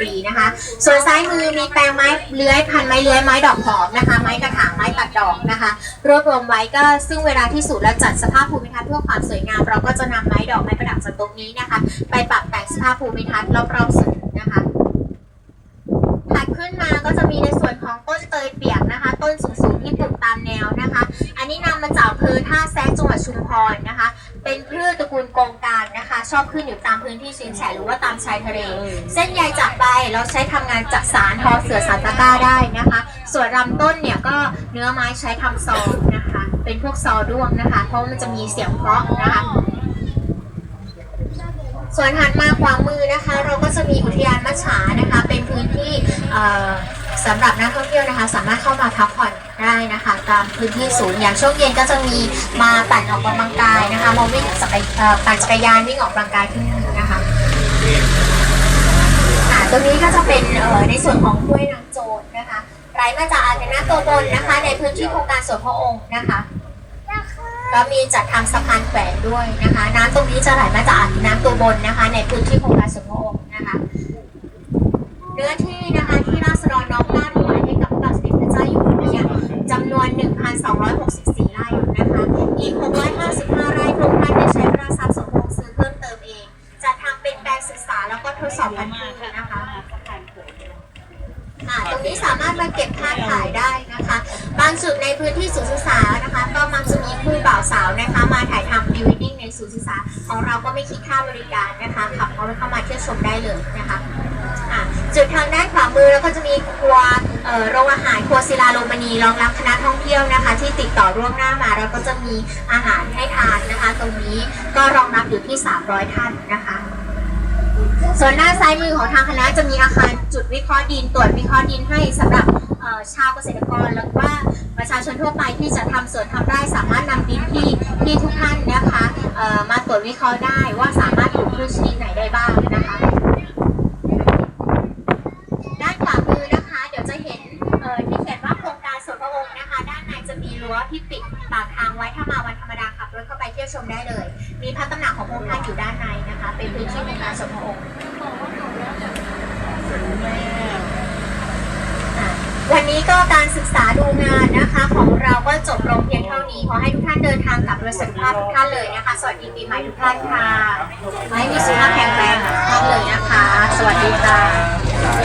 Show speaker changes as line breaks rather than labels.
ฟรีนะคะ ส่วนซ้ายมือมีแปลงไม้เลื้อยพันไม้เลื้อยไม้ดอกหอมนะคะ ไม้กระถางไม้ตัดดอกนะคะ รวบรวมไว้ก็ซึ่งเวลาที่สูตรและจัดสภาพภูมิทัศน์เพื่อความสวยงาม เราก็จะนำไม้ดอกไม้ประดับจากตรงนี้นะคะ ไปปรับแต่งสภาพภูมิทัศน์รอบๆศูนนะคะถัดขึ้นมาก็จะมีในส่วนของต้นเตยเปียกนะคะ ต้นสูงๆที่ปลูกตามแนวนะคะ อันนี้นำมาจากอำเภอท่าแซะจังหวัดชุมพรนะคะ เป็นพืชตระกูลกงการนะคะ ชอบขึ้นอยู่ตามพื้นที่ชื้นแฉะหรือว่าตามชายทะเล เส้นใยจากใบ เราใช้ทำงานจักสารทอเสือสารตะกร้าได้นะคะ ส่วนลำต้นเนี่ยก็เนื้อไม้ใช้ทำซองนะคะ เป็นพวกซอด้วงนะคะ เพราะมันจะมีเสียงเพราะนะคะ ส่วนถัดมาขวามือนะคะ เราก็จะมีอุทยานมัจฉานะคะ เป็นพื้นที่เอ่อสำหรับนักท่องเที่ยวนะคะ สามารถเข้ามาพักผ่อนได้นะคะ ตามพื้นที่ศูนย์อย่างช่วงเย็นก็จะมีมาปั่นออกกำลังกายนะคะมาวิ่งจักรเอ่อปั่นจักรยานวิ่งออกกำลังกายที่นี่นะ ตรงนี้ก็จะเป็นในส่วนของห้วยนางโจรนะคะไหลมาจากอ่างเก็บน้ำตัวบนนะคะ ในพื้นที่โครงการสวนพระองค์นะคะก็มีจัดทำสะพานแขวนด้วยนะคะ น้ำตรงนี้จะไหลมาจากอ่างน้ำตัวบนนะคะ ในพื้นที่โครงการสวนพระองค์นะคะ เป็นแปลงศึกษาแล้วก็ทดสอบพันธุ์พืชนะคะค่ะตรงนี้สามารถมาเก็บภาพถ่ายได้นะคะ บางจุดในพื้นที่ศูนย์ศึกษานะคะ ก็มักจะมีคู่บ่าวสาวนะคะ มาถ่ายทำพรีเวดดิ้งในศูนย์ศึกษาของเราก็ไม่คิดค่าบริการนะคะขับเขาเข้ามาเที่ยวชมได้เลยนะคะอะจุดทางด้านขวามือแล้วก็จะมีครัวเอ่อโรงอาหารครัวศิลาโรมณีรองรับคณะท่องเที่ยวนะคะ ที่ติดต่อร่วมหน้ามาเราก็จะมีอาหารให้ทานนะคะ ตรงนี้ก็รองรับอยู่ที่ 300 ท่านนะคะ ส่วนหน้าซ้ายมือของทางคณะจะมีอาคารจุดวิเคราะห์ดินตรวจวิเคราะห์ดินให้สำหรับชาวเกษตรกรแล้วก็ประชาชนทั่วไปที่จะทำสวนทำไร่สามารถนำดินที่ที่ทุกท่านนะคะมาตรวจวิเคราะห์ได้ว่าสามารถปลูกพืชชนิดไหนได้บ้างนะคะด้านขวามือนะคะ เดี๋ยวจะเห็นที่เขียนว่าโครงการสวนพระองค์นะคะ ด้านในจะมีรั้วที่ปิดปากทางไว้ถ้ามาวันธรรมดาขับรถเข้าไปเที่ยวชมได้เลย มีพระตำหนักของพระองค์ท่านอยู่ด้านในนะคะ เป็นพื้นที่โครงการสวนพระองค์วันนี้ก็การศึกษาดูงานนะคะ ของเราก็จบลงเพียงเท่านี้ขอให้ทุกท่านเดินทางกลับโดยสุขภาพทุกท่านเลยนะคะ สวัสดีปีใหม่ทุกท่านค่ะขอให้มีสุขภาพแข็งแรงทุกท่านเลยนะคะ สวัสดีค่ะ